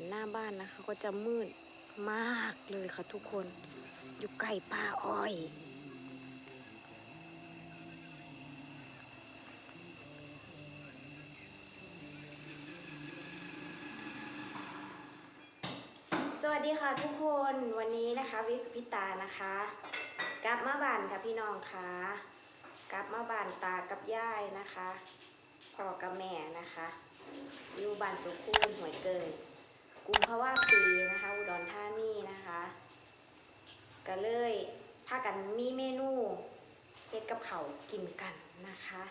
านหน้าบ้านนะคะ ก็จะมืดมากเลยค่ะทุกคน อยู่ใกล้ป่าอ้อย สวัสดีค่ะทุกคนวันนี้นะคะ วิสุพิตานะคะ กลับมาบ้านค่ะพี่น้องค่ะกลับมาบ้านตากับยายนะคะพ่อกับแม่นะคะ อยู่บ้านสุคูนหวยเกิน กุมภาวะปีนะคะ อุดรธานีนะคะก็เลยพากันมีเมนูเฮ็ดกับเขาวกินกันนะคะ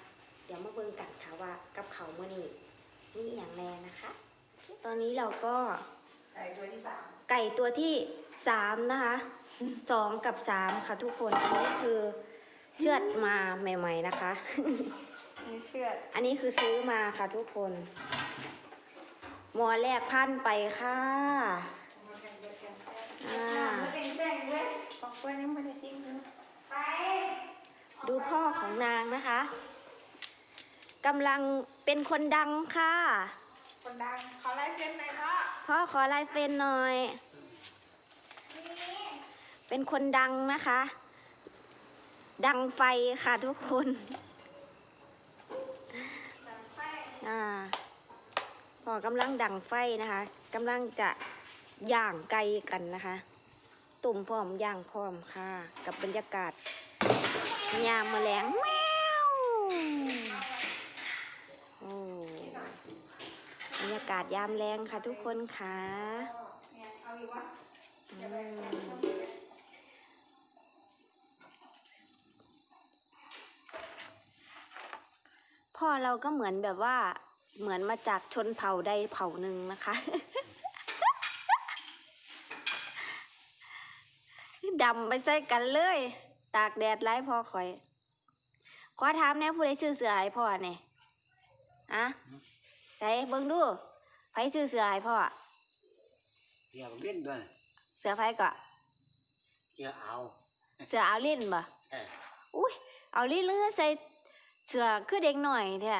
เดี๋ยวมาเบิ่งกันค่ะว่ากับเขาวมื้อนี้มีอหย่างแน่นะคะ ตอนนี้เราก็ไก่ตัวที่สามไก่ตัวที่สามนะคะสองกับสามค่ะทุกคนอันนี้คือเชือดมาใหม่ ๆนะคะไม่เชื่อดอันนี้คือซื้อมาค่ะทุกคนห มอแรกพันไปค่ะอ่าไม่เป็นแจ้งเลยบอกว่ายังไม่ได้ซิ้งเลยไปดูพ่อของนางนะคะกำลังเป็นคนดังค่ะ คนดัง ขอลายเซ็นหน่อยพ่อพ่อขอลายเซ็นหน่อย เป็นคนดังนะคะ ดังไฟค่ะทุกคนจังไฟอ่า พอกำลังดังไฟนะคะกำลังจะย่างไก่กันนะคะตุ่มพร้อมย่างพร้อมค่ะ กับบรรยากาศยามแมลงแมวโอ้บรรยากาศยามแรงค่ะทุกคนค่ะพ่อเราก็เหมือนแบบว่า เหมือนมาจากชนเผ่าใดเผ่าหนึ่งนะคะดำไปใส่กันเลย ตากแดดไล่พ่อคอย ขอถามแน่ผู้ใดซื้อเสือให้พ่อเนี่ยอะไหนเบิ่งดูไผซื้อเสือให้พ่อเสียเล่นด้วยเสือไผก็เสียเอา เสือเอาลิ้นบ่เอออุ้ยเอาลิ้นเลือใส่เสือคือเด็กหน่อยแท้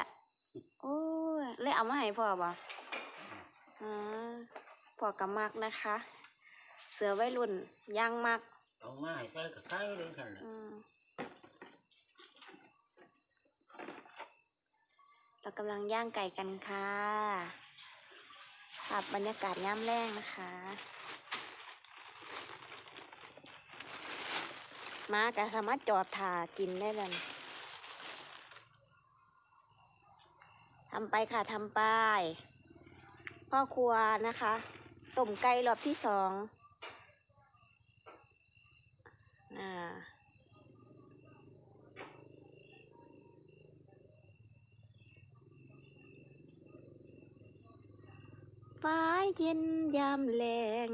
โอ้ยเลยเอามาให้พ่อบ่อ่าพ่อกับมักนะคะ เสือวัยรุ่นย่างมักเอามาให้ใส่กับไข่เลยกันอืมเรากำลังย่างไก่กันค่ะภาพบรรยากาศย่ำแรงนะคะ มาก็สามารถจอดถ่ากินได้เลย ทำไปค่ะทำไปพ่อครัวนะคะต้มไก่รอบที่สองอ่าฟ้าเย็นยามแรง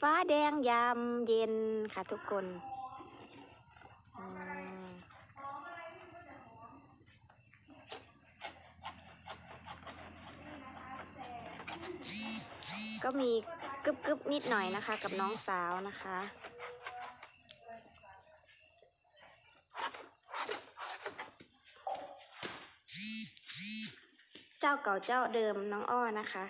ฟ้าแดงยามเย็นค่ะทุกคน ก็มีกึบกึบๆนิดหน่อยนะคะ กับน้องสาวนะคะ เจ้าเก่าเจ้าเดิมน้องอ้อนะคะ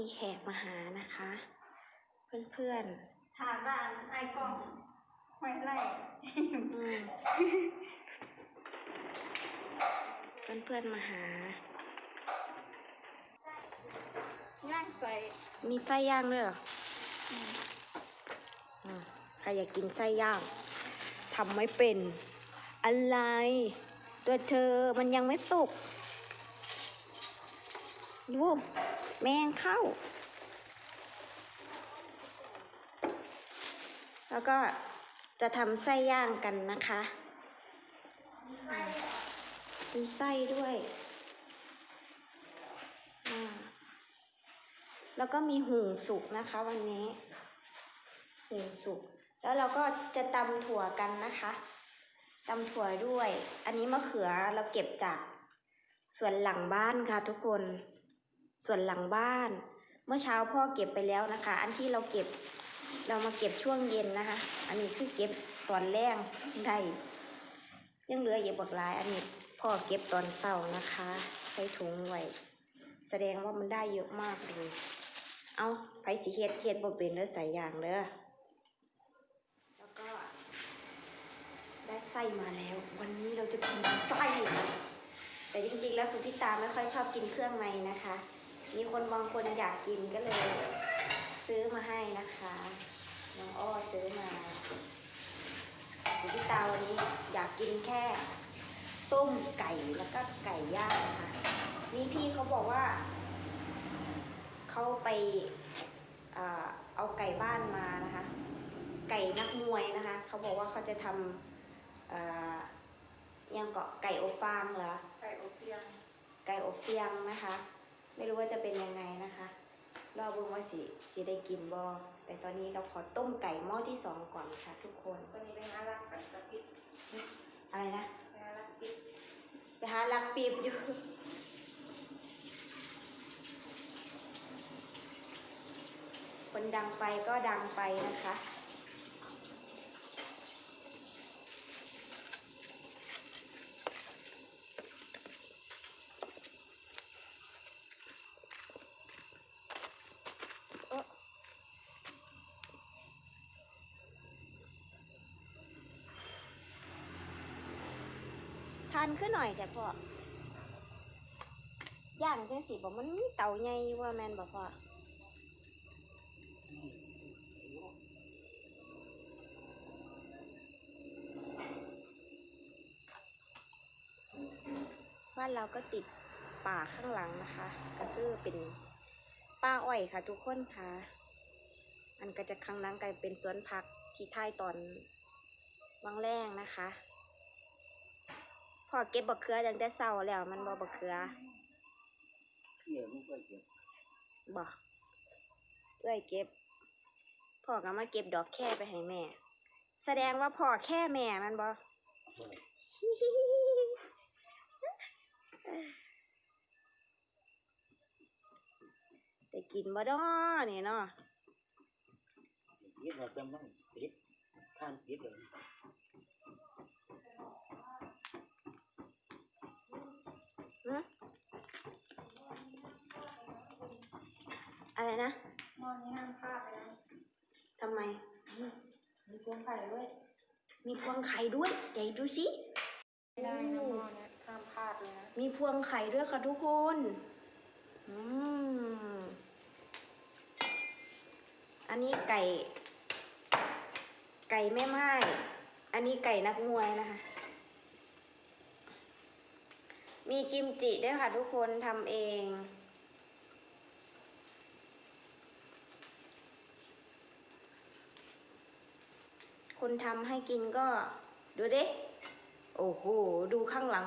มีแขกมาหานะคะ เพื่อนถามบ้านไอ้กล้องไว้ไล่ๆอืมเพื่อนๆมาหา ย่างใส่มีไส้ย่างด้วยเหรออืมใครอยากกินไส้ย่างทำไม่เป็น อะไร ตัวเธอมันยังไม่สุกดู แมงเข้า แล้วก็จะทำไส้ย่างกันนะคะ มีไส้ด้วย แล้วก็มีหุงสุกนะคะวันนี้ หุงสุก แล้วเราก็จะตำถั่วกันนะคะตำถั่วด้วย อันนี้มะเขือเราเก็บจากสวนหลังบ้านค่ะทุกคน ส่วนหลังบ้าน เมื่อเช้าพ่อเก็บไปแล้วนะคะ อันที่เราเก็บเรามาเก็บช่วงเย็นนะคะ อันนี้คือเก็บตอนแรกได้ยังเหลืออยู่บักหลายอันนี้พ่อเก็บตอนเช้านะคะใส่ถุงไว้แสดงว่ามันได้เยอะมากเลยเอาไผสิเฮ็ดเฮ็ดบ่เป็นเด้อใส่อย่างเด้อแล้วก็ ได้ไส้มาแล้ว วันนี้เราจะกินไส้แต่จริงๆแล้วสุพิตาไม่ค่อยชอบกินเครื่องในนะคะ มีคนบางคนอยากกินก็เลย ซื้อมาให้นะคะน้องอ้อซื้อมาสุพิตาวันนี้อยากกินแค่ ต้มไก่แล้วก็ไก่ย่างค่ะนี่พี่เขาบอกว่าเขาไปเอ่อเอาไก่บ้านมานะคะ ไก่นักมวยนะคะเขาบอกว่าเขาจะทำเอ่อยังเกาะไก่อบฟางเหรอไก่อบเปียงไก่อบเฟียงนะคะ ไม่รู้ว่าจะเป็นยังไงนะคะรอเบิ่งว่าสิสิได้กินบอแต่ตอนนี้เราขอต้มไก่หม้อที่สองก่อนค่ะ ทุกคนวันนี้ไปหาลักไก่กระปิดอะไรนะไปหาลักปิดไปหาลักปีบอยู่คนดังไปก็ดังไปนะคะ นขึ้นหน่อยแต่พ่อย่างจังสิบอกมันมีเต่าใหญ่ว่าแมนบอกพ่อบ้านเราก็ติดป่าข้างหลังนะคะ ก็คือเป็นป้าอ้อยค่ะ ทุกคนค่ะอันก็จะข้างหลังกลายเป็นสวนผักที่ท้ายตอนวังแรงนะคะ พอเก็บบักเขือตั้งแต่เช้าแล้วมันบ่บักเขือเที่ยวมันก็เก็บบ่เอ้ยเก็บพ่อก็มาเก็บดอกแค่ไปให้แม่ แสดงว่าพ่อแค่แม่มันบ่ได้กินบ่ดอนี่เนาะยึดเราจำมันติดข้ามติดเลย หึอะไรนะหม้อนี้ห้ามพลาดเลยนะทำไม มีพวงไข่ด้วย มีพวงไข่ด้วยไหนดูสิไม่ได้นะหม้อเนี้ห้ามพลาดเลยนะ มีพวงไข่ด้วยค่ะทุกคน อืม อันนี้ไก่ ไก่แม่ไม้ อันนี้ไก่นักมวยนะคะ มีกิมจิด้วยค่ะทุกคนทำเอง คนทำให้กินก็ดูดิ โอ้โห ดูข้างหลัง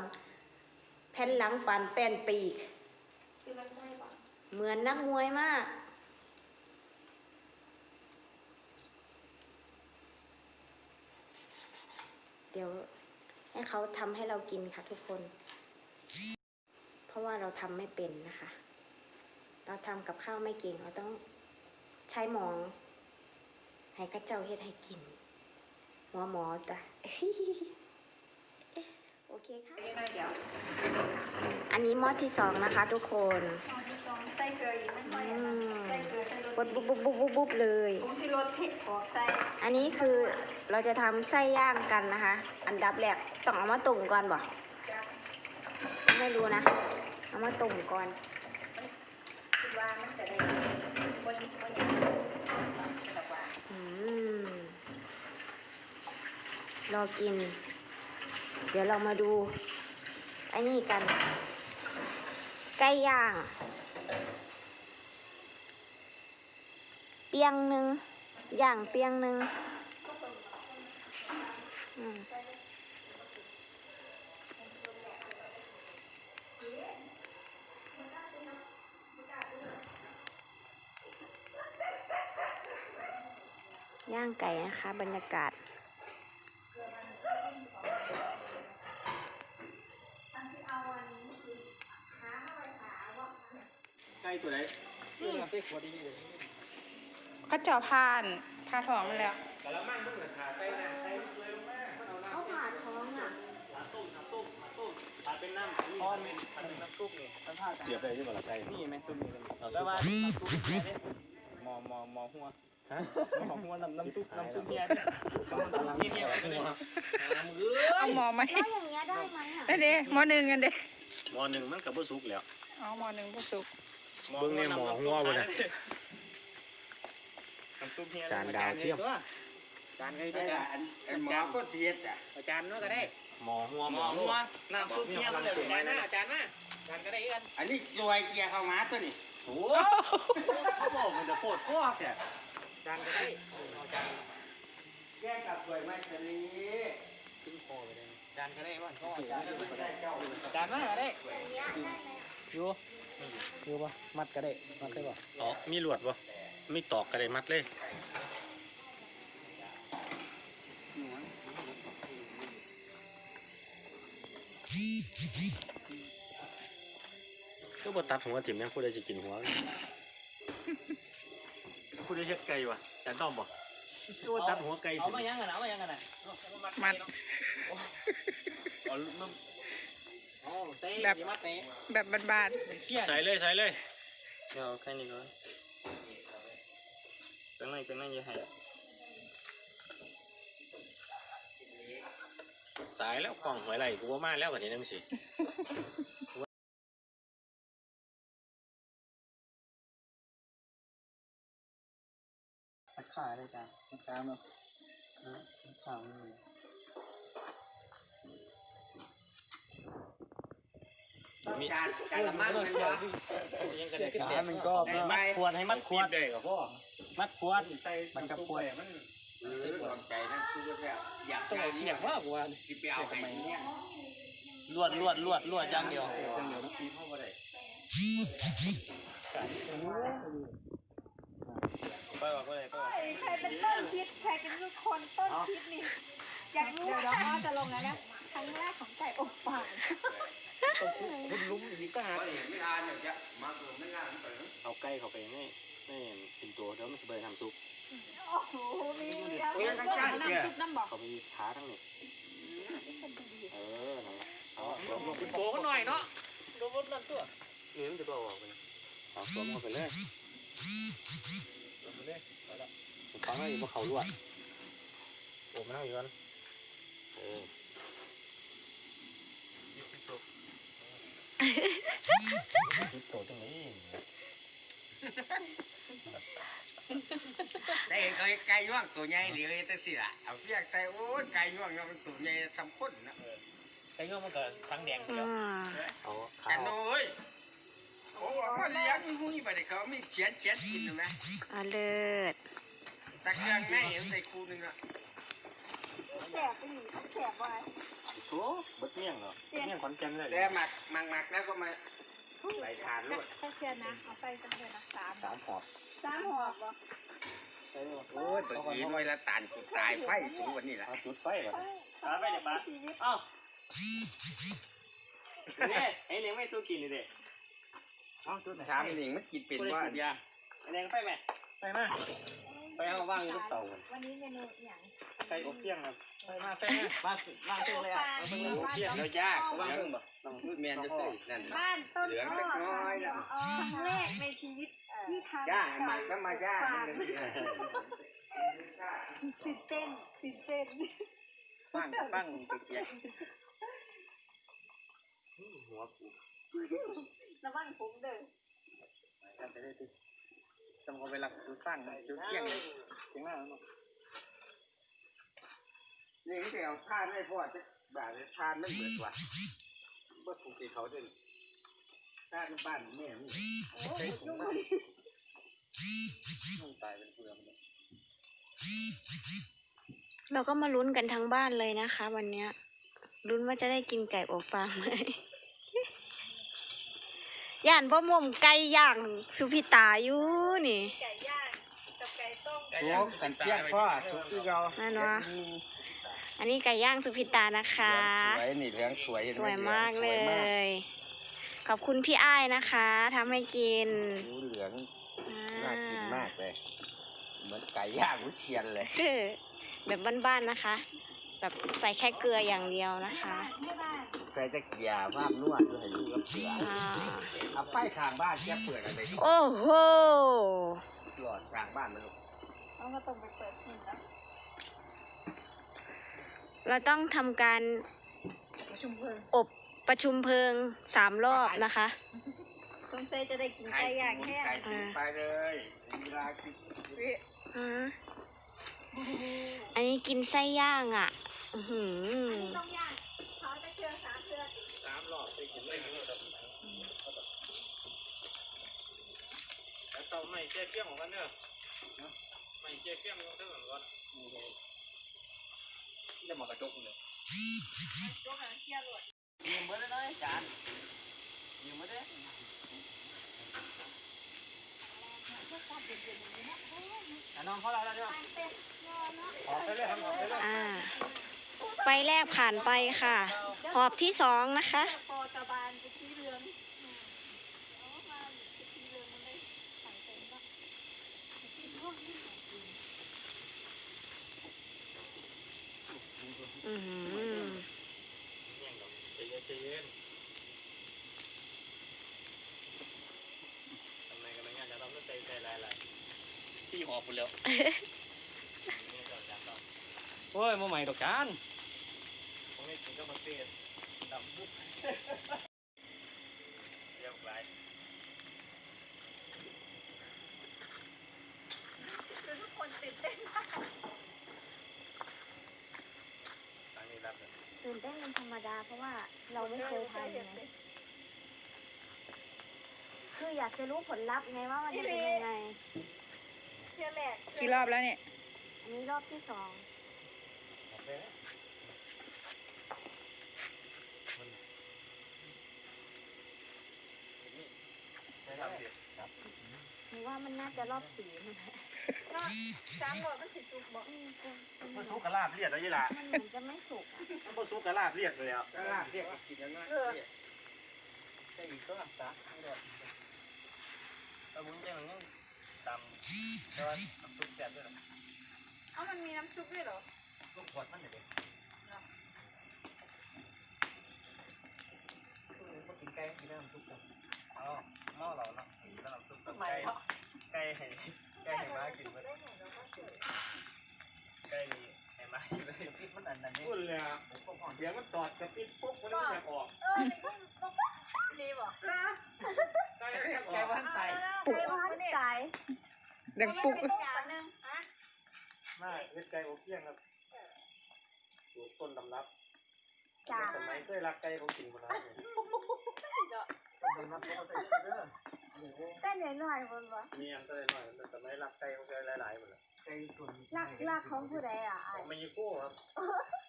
แผ่นหลังปันแป้นปีก เหมือนนักมวยมากเดี๋ยวให้เขาทำให้เรากินค่ะทุกคน ราะว่าเราทำไม่เป็นนะคะ เราทำกับข้าวไม่เก่งเราต้องใช้หมอง ให้กระเจ้าเฮ็ดให้กินหัวหมอจ้ะโอเคค่ะไม่ได้เดี๋ยวอันนี้หม้อที่สองนะคะ ทุกคนหม้อที่สองใส่เกลืออีกไม่ค่อยอะนะใส่เกลือใส่รสปุ๊บปุ๊บปุ๊บปุ๊บปุ๊บปุ๊บเลยผงชูรสเผ็ดขอใส่อันนี้คือเราจะทำไส้ย่างกันนะคะ อันดับแรกต้องเอามาตุ่มก่อนบ่จ้ะไม่รู้นะ เอามาตุ่มก่อนคิดว่ามันจะได้บนบนอย่างแบบว่าอืมรอกิน เดี๋ยวเรามาดูไอ้นี่กัน ไก่ย่างเปียงหนึ่งอย่างเปียงหนึ่งอืม ย่างไก่นะคะ บรรยากาศไกล้ตัวไหนเรื่องเต็กพอดีเลยเขาเจาะผ่านผ่าท้องไปแล้วกะละมังมันเหมือผ่าไส้นะไส้เลยมากเขาผ่าท้องอะำผ่าต้มผ่าต้มผ่าต้มผ่าเป็นน้ำนี่มันเป็นมันเป็นน้ำซุปนี่มัผ่ากันเสียบได้ใช่ไหมล่ะไส้นี่ไหมซุปนี่แล้วว่าน้ำมอมอมอหัว ฮะหมอหัวน้ำน้ำซุปน้ำซุปเนี่ยนี่เนี่ยน้ำเอ้ยเอาหมอไหมแล้วอย่างเงี้ยได้ไหมอะได้เด้หมอหนึ่งกันเด้หมอหนึ่งมันกับบ่สุกแล้วเอาหมอหนึ่งผู้สุกเบิ่งเนี่ยหมอหัวบ่น่ะจานดาวเทียมจานก็ได้อันอันหมอก็เสียดอะอาจารย์นู้นก็ได้ หมอหัวหมอหัวน้ำซุปเนี่ยมันเลยอาจารย์นะอาจารย์นะอาจารย์ก็ได้กันอันนี้รวยเกียร์เข้ามาตัวนี้โอ้เขาบอกมันจะโคตรก้อแท้อา จารย์ก็ได้อาจารย์แก้กับรวยไม่ชนีขึ้นคอไปเลยจารย์ก็ได้ว่าก็จารย์ก็ได้อาจารย์มาก็ได้อยู่อยู่ปะมัดก็ได้มัดได้ปะอ๋อมีลวดป่ะมีตอกก็ได้มัดเลยก็บ่ตัดหัวถิ่มยังผู้ใดจะกินหัว ผู้ใดเฮ็ดไก่วะจานต้อมบ่ก็บ่ตัดหัวไก่เอาถิ่มมายังกันเอามายังกันนะมัดเอามันโอ้เซ่มัดไหนแบบบานเสี้ยใส่เลยใส่เลยเดี๋ยวเอาแค่นี้ก่อนเป็นไงเป็นไงอยังไงตายแล้วกล่องหอยไหลกูว่ามาแล้วแบบนี้นั่นสิ ขาได้จ้ะตักขามาขามีจานจานละมั่งมันวะยังกระเด็นขามันก็มัดขวดให้มัดขวดได้กับพ่อมัดขวดมันกับขวดมันเออหวังใจนะคือแบบอยากต้องเอาเสียงว่ากูว่าสิไปเอาไห้เนี่ยลวดลวดลวดลวดอย่างเดียวจังเดี๋ยวมันตีเข้าไปได้ ไปว่าไปเลยไปว่าๆใครเป็นต้นคิดใครเป็นคนต้นคิดนี่อยากรู้ว่าพ่อจะลงแล้วนะครั้งแรกของไก่อบฟางคุณลุ้มอีกก็หาไม่ทานเนี่ยจะมาตัวไม่งานไปเอาไก่เข้าไปไม่ไม่เป็นตัวเดี๋ยวมันจะไปทำซุปโอ้โหมีแล้วน้ำซุปน้ำบอกเขาไปขาทั้งนี้เออนั่นแหละเอาเอาเอาโผล่หน่อยเนาะโดนนั่นตัวเนื้อมันจะตัวออกไปนะเอาสวมเข้าไปเลย ฟังได้อยู่ว่าเขาลวดโอ้มันนั่งอยู่กันเออโตตรงนี้ได้เคยไก่ย่างตัวใหญ่เหลือแต่สิล่ะเอาเพียกใส่โอ้ยไก่ย่างเนี่ยมันตัวใหญ่สำคัญนะไอ้เงี้ยมันก็ทั้งแดงเดียวมเอาขา กันโอ้ย โอ้ว่าเลี้ยงหุ้ยไปเด็กเขามีเฉียนเฉียนกินไหมเอาเลิศตะเกียงแม่เห็นใส่คูนึงอะแขกไปหนีแขกไว้โอ้บัดเมี่ยงเหรอเมี่ยงขอนแก่นเลยแล้วหมักหมักหมักแล้วก็มาไหลทานด้วยแค่เชียร์นะเอาไปจำเป็นนะสามสามหอดสามหอบวะโอ้ยตัวนี้หน่วยละตานกูตายไฟสูงกว่านี้ละเอาจุดไฟก่อนตาไปเดี๋ยวปะชีวิตเอ้าเนี่ยไอ้เลี้ยงไม่สู้กินเลยเด็ก เอาจุดสามหนึ่งมันกินเป็นว่ายาไอ้แดงไปไหมไปมาไปเอาว่างอยู่กับเต่าวันนี้เมนูอย่างไก่อบเพียงครับไปมาไปมาบ้านบ้านเพิ่งเลยอะเพิ่งเลยอบเพียงแล้วยากบ้านเหลืเพิ่องบ่ต้องพูดแมนจะตื่นนั่นบ้านต้นเหลืองสักน้อยละครั้งแรกในชีวิตที่ทำย่างหมักก็มาย่างตื่นเต้นตื่นเต้นปั้งปั้งเปียกหัวกู ระวังผมเด้อกันไปได้ดิจำเขาไปหลักจุดปั้งจุดเที่ยงเที่ยงหน้านี่แต่เอาทานไม่พอจะแบบทานไม่เหมือนว่ะบ่ถูกใจเขาด้วยทานบ้านแม่มึงโอ้ยยุ่งเลยต้องตายเป็นเพื่อนเลยเราก็มาลุ้นกันทั้งบ้านเลยนะคะ วันเนี้ยลุ้นว่าจะได้กินไก่อบฟางไหม ย่านบ่มุมไก่ย่างสุพิตาอยู่นี่ ไก่ย่างกับไก่ต้มโอ้กันเพียงพ่อสุกที่เรานั่นวะ อันนี้ไก่ย่างสุพิตานะคะ สวยนี่เหลืองสวยสวยมากเลสวยมากยขอบคุณพี่อ้ายนะคะทำให้กินหมูเหลืองอ่น่ากินมากเลย เหมือนไก่ย่างวิเชียนเลยเออแบบบ้านๆนะคะ แบบใส่แค่เกลืออย่างเดียวนะคะใส่ตะเกียบภาพนวดด้วยให้ลูกกับเกลืออ่าเอาไฟข้างบ้านแก้เปิดอะไรก็โอ้โหหลอดข้างบ้านมันลูกเอามาต้องไปเปิดหุ่นแล้วเราต้องทำการประชุมเพลิงอบประชุมเพลิงสามรอบนะคะสงสัยจะได้กินไก่ย่างแห้งไก่กินไปเลยเวลากิน อ่าอันนี้กินไส้ย่างอะ อือหือต้องย่างเขาจะเชื่อสามเชื่อสามรอบไปกินไม่รู้แต่แล้วเต่อไม่เจ๊เปี้ยงของกันเนอะไม่เจ๊เปี้ยงของเธอเหมือนกันจะมากระจกเลยยกหางเชี่ยหลวดยืมมาได้น้อยจานยืมมาได้น้องเขาแล้วเด้อออกไปเลยครับออกไปเลย อ่าไฟแรกผ่านไปค่ะ หอบที่สองนะคะพอตะบานจะชี้เรืองเอามาจะชี้เรืองมันเลยใส่เต็มก็อือหือใจเย็นใจเย็นทำไมกันไม่งั้นจะต้องใจใจลายลายที่หอบไปแล้วนี่ก็จะต้องโอ้ยมาใหม่ดอกจานผม ไม่กินก็มาเตี้ยดำปุ๊บเรียบร้อยคือทุกคนตื่นเต้นมากทางนี้รับเลยตื่นเต้นเป็นธรรมดาเพราะว่าเราไม่เคยทำไงคืออยากจะรู้ผลลัพธ์ไงว่ามันจะเป็นยังไงเชื่อแหลกกี่รอบแล้วเนี่ย อันนี้รอบที่สองโอเคไม่ทำดิครับ หนูว่ามันน่าจะรอบสี่นั่นแหละเนาะสามหลอดมันสิจุกบอกอืมกูมันเหมัมืนอนซุกกระลาบเลียดแล้วยี่ละมันเหมือนจะไม่สุกอะมันบ่ซุกกระลาบเลียดเลยอะก็ลาบเรียกกินแล้วนะใช่อีกก็ตาไม่ได้เอาบุญใจมันยังดำแต่ว่าซุกแซ่บด้วยนะเอ้ามันมีน้ำซุปด้วยเหรอซุกขวดมันเด็ดก็กินไก่กินน้ำซุปกันอ๋อ หม้อเราเนาะแล้วน้ำซุปกับไก่ไก่ให้ไก่ให้ม้ากินมันไก่นี่ม้ากินเลยพริกมันอันนั้นนี่พูดเลยอะเดี๋ยวมันตอดกระปิดปุ๊บมันจะออกเออนี่ก็ดีบอกไก่เรียกอแกอกว่านไตปุกมันตายดังปุกเป็นอย่างหนึ่งฮะมาเล็ดไก่โอเพียงครับสูตรต้นตำรับ จ้าสมัยเคยรักไก่เขากินมาแล้วเนี่ยต้นน้ำเขาใส่เด้อแต่หน่อยหน่อยบนวะมีอันก็เลยหน่อยแต่สมัยรักไก่เขาเคยหลายๆหมดเลยไก่ตุ่นรักรักของผู้ใดอะไอ้ผมไม่ยี่กู้ครับ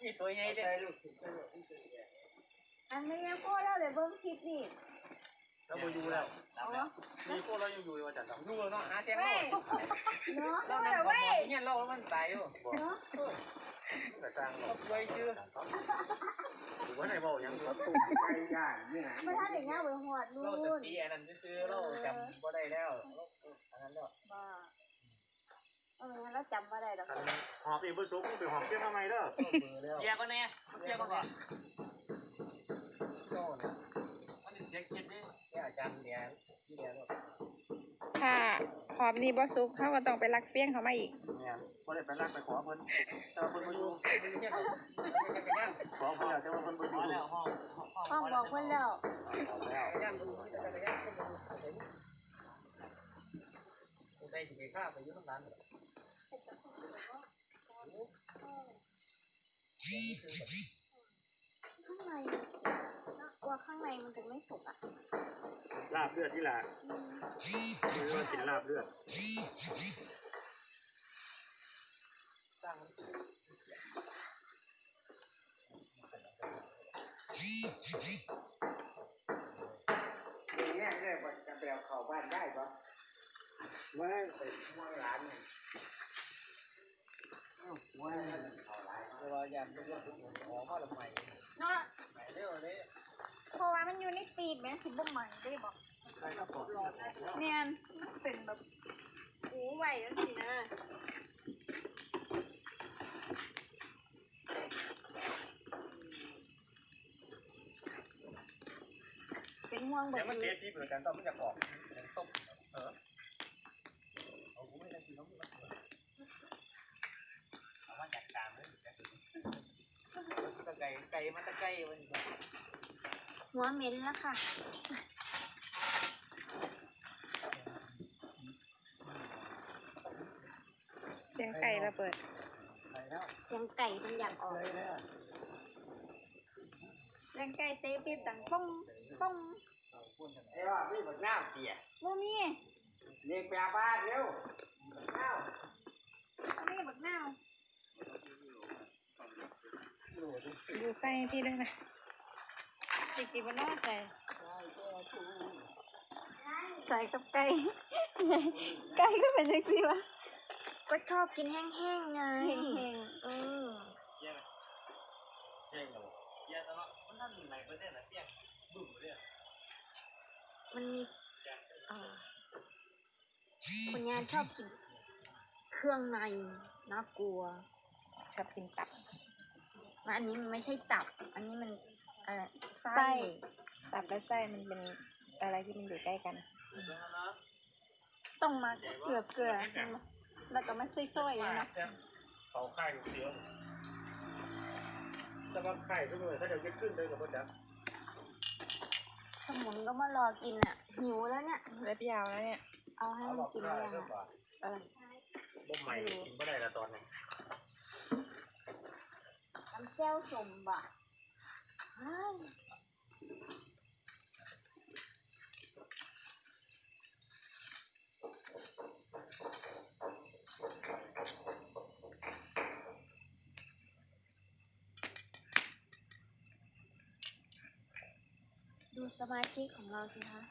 นี่ตัวใหญ่เด้ไก่ลูกชิ้นไก่ลูกชิ้นอันไม่ยังพูดแล้วเลยเบิ้งคลิปนี่แล้วมาอยู่แล้วมีกู้เรายังอยู่ว่าจันทร์ดูเนาะหาแจ้งเว้เรายเนาะเรานั่งขอเนี่ยเรามันตายอยู่เนาะแต่กลางหรอกไว้ชื่อหรือ ว่าในบ่อยังอยู่ตุ่มไก่ย่างเนี่ยไม่ท่านอย่างเงี้ยเบิ้งหอดนู่เราจะนตีอันนั้นซื้อเราจำบ่ได้แล้วอันนั้นแล้วบ้าเอองั้นเราจำมาได้หรอกอันหอบอีกบุสุกเป็นหอบเพี้ยงทำไมเด้อเบื่อแล้วเจียก็เนี่ยเจียก็ก่อนโน่นมันเจ๊คิดดิแกอาจารย์เนี่ยที่เนี่ยถ้า หอบนี่บ่สุกเขาก็ต้องไปลักเปี้ยงเขามาอีกเนี่ยก็ได้ไปรักไปขอเพิ่นแต่เพิ่นมาอยู่ไม่ใช่ไม่ใช่ขอเพิ่นแล้วแต่ว่าเพิ่นมาอพยู่อแล้วห้องห้องบอกเพื่อนแล้วแล้วย่านดูที่จะย่านขึ้นได้ถึงข้าไปยุ่งนั้นข้างใน ว่าข้างในมันจะไม่สุกอะลาบเลือดที่ละคือว่ากินลาบเลือดอย่างเงี้ยเนี่ยมันจะไปเอาเข้าบ้านได้ปะไม่ไปม่วงร้านเนี่ยว่าเข้าร้านเวลาย่านไม่รู้หอมมาละใหม่เนาะใหม่เร็วเลย เพราะว่ามันอยู่ในปีดไหมยังสิบ่ใหม่ได้บอกเนี่ยมันเป็นแบบหูไหวจังสินะเป็นห่วงแบเดี๋ยวบมันเทนี้ที่เหมือนกันตอนมันจะกรอบต้มเออเอาผมไม่ได้กินน้ำมันเอามาจากกลางเลยตะไก่ไก่มาตะไก่มัน หัวเหม็นแล้วค่ะ เสียงไก่ระเบิดไก่แล้วเสียงไก่มันอยากออกเลยแล้วแรงไก่เตะปีบดังป้องป้องไอ้ว่าพี่บักน้าวเสียบ่มีเรียกแปลบ้านเร็วน้าวบ่มีบักนาวดูไส้ให้พี่ด้วยนะ จริงๆมันน่าใส่ใส่กับไก่ไก่ก็เป็นจังซี่วะก็ชอบกินแห้งๆไงแห้งเออเยี่ยมเยี่ยมเลยเยี่ยมตลอดมันนั่นไหนประเทศไหนเยี่ยมบึ้มเลยมันมีเอ่อคนงานชอบกินเครื่องในน่ากลัวชอบกินตับแล้วอันนี้มันไม่ใช่ตับ อันนี้มัน อะไรไส้ไส้ตับและไส้มันเป็นอะไรที่มันอยู่ใกล้กันๆต้องมาเกลือเกลือๆแล้วก็มาซอยๆนะเขาไข่เสียวแต่ว่าไข่ขึ้นเลยถ้าเดี๋ยวจะขึ้นเลยกับพ่อจ๊ะสมุนก็มารอกินอะ หิวแล้วเนี่ยเล็บยาวแล้วเนี่ย เอาให้มันกินเลยอะเออบ่ใหม่กินไม่ได้ละตอนนี้น้ำแจ้วสมบะเฮ้ย ดูสมาชิกของเราสิคะ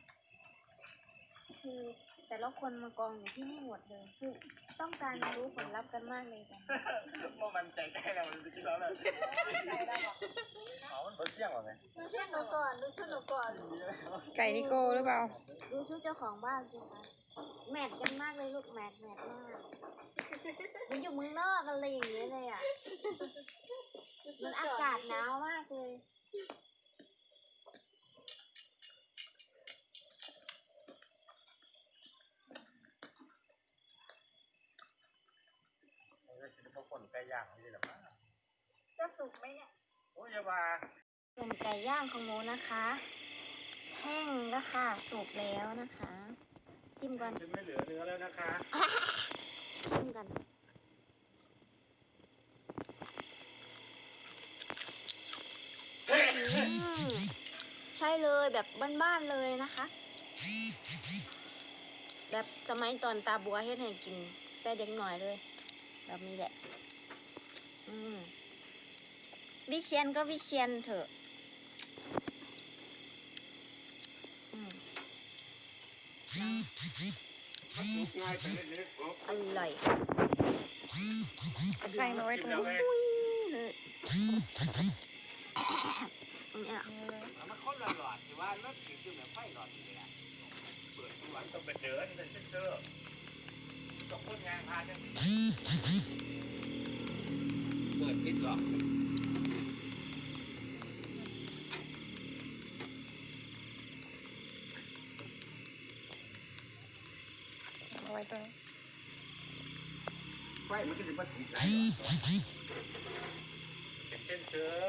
คือ แต่ละคนมากองอยู่ที่นี่หมดเลยคือต้องการรู้ผลลัพธ์กันมากเลยจ้ะว่ามันใจได้แล้วมันจะแล้วเลยเอามันเปิดเที่ยงหรอไงดูชุดหนูก่อนดูชุดหนูก่อนไก่นิโก้หรือเปล่า ดูชุดเจ้าของบ้านสิคะแมทกันมากเลยลูกแมทแมทมากมันอยู่เมืองนอกกันเลยอย่างเงี้ยเลยอะมันอากาศหนาวมากเลย พวกคนไก่ ย่างนี่แหละมั้งจะสุกไหมเนี่ยโอ้ยอย่าว่าส่วนไก่ย่างของโมนะคะ แห้งแล้วค่ะสุกแล้วนะคะ จิ้มก่อนจนไม่เหลือเนื้อแล้วนะคะจิ้มกันอืมใช่เลยแบบบ้านๆเลยนะคะ แบบสมัยตอนตาบัวเฮ็ดให้กินแต่เด็กหน่อยเลยแบบนี้แหละอืม วิเชียนก็วิเชียนเถอะอืมง่ายไปเล็กๆโอ้อร่อยไส้มาไว้ตรงนี้เนี่ยมันคนละหลอดที่ว่าเลิกกินคือแบบไฟหลอดนี่แหละเปิดตัวต้องเป็นเดินเป็นเส้นเสื้อต้องคนงานพาจังเปิ ดติดหรอเอาไว้ตรงนี้ไฟมันก็จะมาติดหลายหลอดเป็นเส้นเชื้อ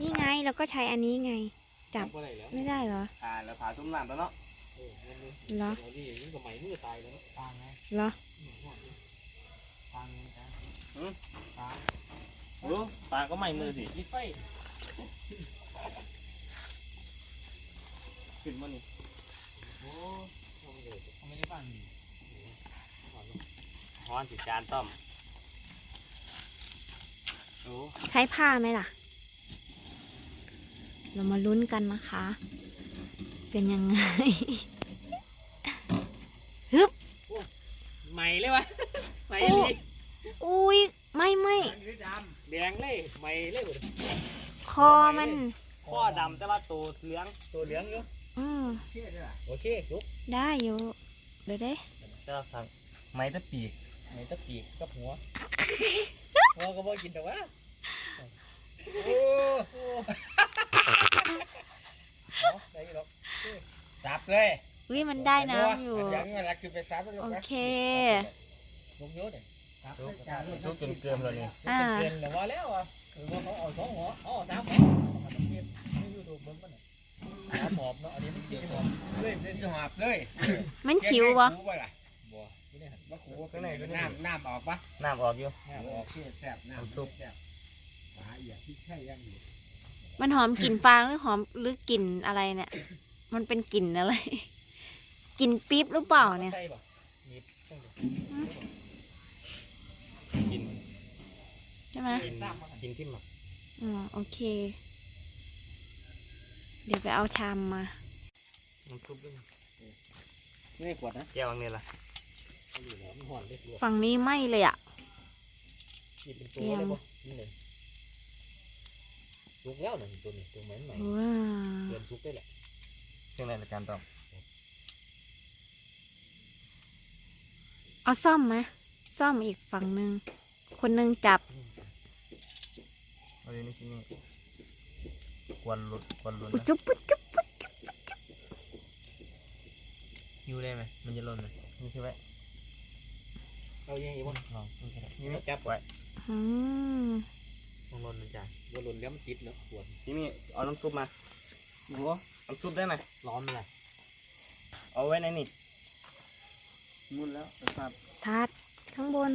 นี่ไง เราก็ใช้อันนี้ไง จับบ่ได้แล้วไม่ได้เหรออ่าแล้วผาตุ้มน้ำแล้วเนาะเออนั่นนี่เหรอเดี๋ยวนี่ยิ่งกับไหมมือตายแล้วเนาะตางไงเหรอตางไงจ้ะอืมตางโอ้ปลาก็ไหม้มือสิมีไฟขึ้นมานี่โอ้ทำเลยทำไม่ได้บ้างนี่ฮ้อนสิจานต้อมโอ้ใช้ผ้าไหมล่ะ เรามาลุ้นกันนะคะ เป็นยังไงฮึบใหม่เลยวะใหม่โอ้เลยอุ้ยไม่ไม่แดงเลยใหม่เลยเว้ยคอมันข้อดำแต่ว่าตัวเหลืองตัวเหลืองอยู่อืมโอเคสุกได้อยู่เดี๋ยวเด้จะสั่งไม้ตะปีกไม้ตะปีกกับหัวหัวก็บ่กินแต่ว่าโอ้โหเอา ได้อยู่หรอกซับเลยอุ้ยมันได้น้ำอยู่ยังเวลาคือไปซับแล้วโอนะเคลูกเยอะเนี่ยทุกจนเกลือมแล้วนี่อ่าเกินแล้วว่าแล้วอะคือว่าเขาเอาสองหัวเอาสามหัวเอามาเก็บไม่อยู่ดูเบิ้งมันน่ะสามหอบเนาะอันนี้มันเกี่ยวหอบเล่นเล่นที่หอบเลยมันชิววะแกงไข่ล่ะบัวไม่ได้หันว่าขู่ข้างในน้ำน้ำออกปะน้ำออกอยู่น้ำออกเชี่ยแซ่บน้ำซุปแซ่บหาเอียดที่แค่ยังอยู่ มันหอมกลิ่นฟางหรือหอมหรือกลิ่นอะไรเนี่ย มันเป็นกลิ่นอะไร กลิ่นปี๊บหรือเปล่าเนี่ยใส่ป่ะมีจังสิกินใช่ไหมกินกินที่หมักอ๋อโอเค เดี๋ยวไปเอาชามมาน้ำซุปด้วยนี่ขวดนะแก้วอันนี้ล่ะอยู่แล้วมันหอนเลยลวกฝั่งนี้ไหมเลยอะกินเป็นตัวเลยป่ะนี่เลย สุกแล้วนึ่งตัวนี้ตัวเหม็นใหม่ว้าเดินสุกได้แหละเครื่องในรายการต่อเอาซ่อมไหมซ่อมอีกฝั่งหนึ่งคนหนึ่งจับเอาอยู่นี่ที่นี่ควนหลุดควนหลุดปุ๊นะจุ๊บปุ๊จุ๊บปุ๊จุ๊บอยูได้ไหมมันจะหล่นไหมนี่ใช่ไหมเอาอยังอีกวะลองนี่ไหมจับไว้อืม มันหล่นนะจ๊ะว่าหล่นแล้วมันติดเนาะขวดที่นี่เอาน้ำซุปมาหัวน้ำซุปได้ไหมร้อนเลยเอาไว้ในนี่มุ่นแล้วนะครับทาดข้างบน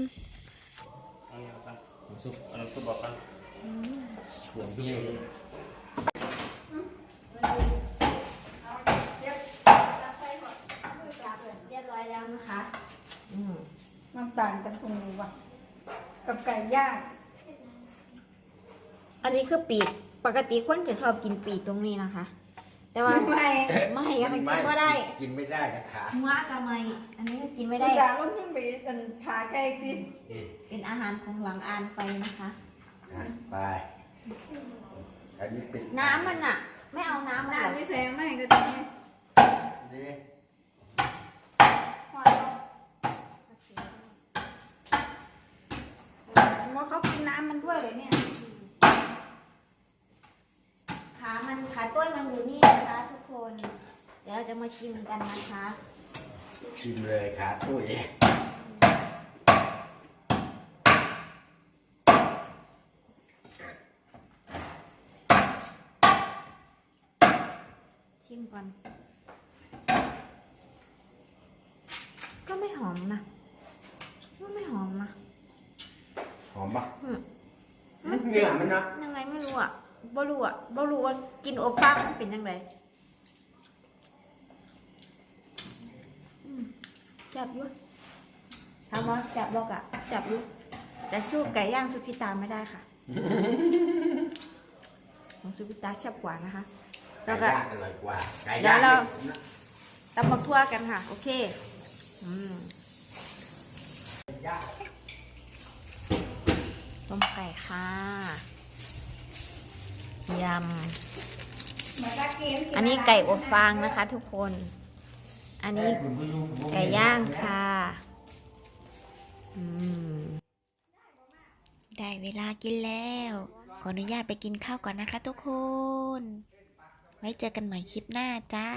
เอาเนี่ยเอากันน้ำซุปเอาน้ำซุปบอกกันขวดที่เรียบร้อยแล้วนะคะมันต่างกันตรงนี้วะกับไก่ย่าง อันนี้คือปีกปกติคนจะชอบกินปีกตรงนี้นะคะ แต่ว่าไม่ไม่ก็มันกินก็ได้กินไม่ได้นะคะหัวกับไม่อันนี้ก็กินไม่ไม่ได้ได้ลงขึ้นไปอันขาไก่สิเป็นอาหารของหลังอานไปนะคะไปอันนี้เป็นน้ำมันอะไม่เอาน้ำมันหรอน้ำไม่แซงไม่ก็จะนี่ นี่ ว่าเขากินน้ำมันด้วยเลยเนี่ย ขามันขาต้วยมันอยู่นี่นะคะทุกคน เดี๋ยวเรา จะมาชิมกันนะคะ ชิมเลยขาตุ้ยชิมก่อน ก็ไม่หอมนะก็ไม่หอมนะหอมปะอืมเนื้อมันเนาะยังไงไม่รู้อะบ่รู้อะบ่รู้ว่ากินโอป้ามันเป็นยังไงอืม จับอยุ่ถามว่าจับบอกอะจับอยุ่แต่สู้ไก่ย่างสุพิตาไม่ได้ค่ะ ของสุพิตาแซ่บกว่านะคะไก่แล้วก็ ย่างอร่อยกว่าไก่เดี๋ย่ายงวเรา ตำบักทั่วกันค่ะ โอเค อืมต้มไก่ค่ะยำมาตาเกมอันนี้ไก่อบฟางนะคะทุกคน อันนี้ไก่ย่างค่ะได้เวลากินแล้ว ขออนุญาตไปกินข้าวก่อนนะคะทุกคน ไว้เจอกันใหม่คลิปหน้าจ้า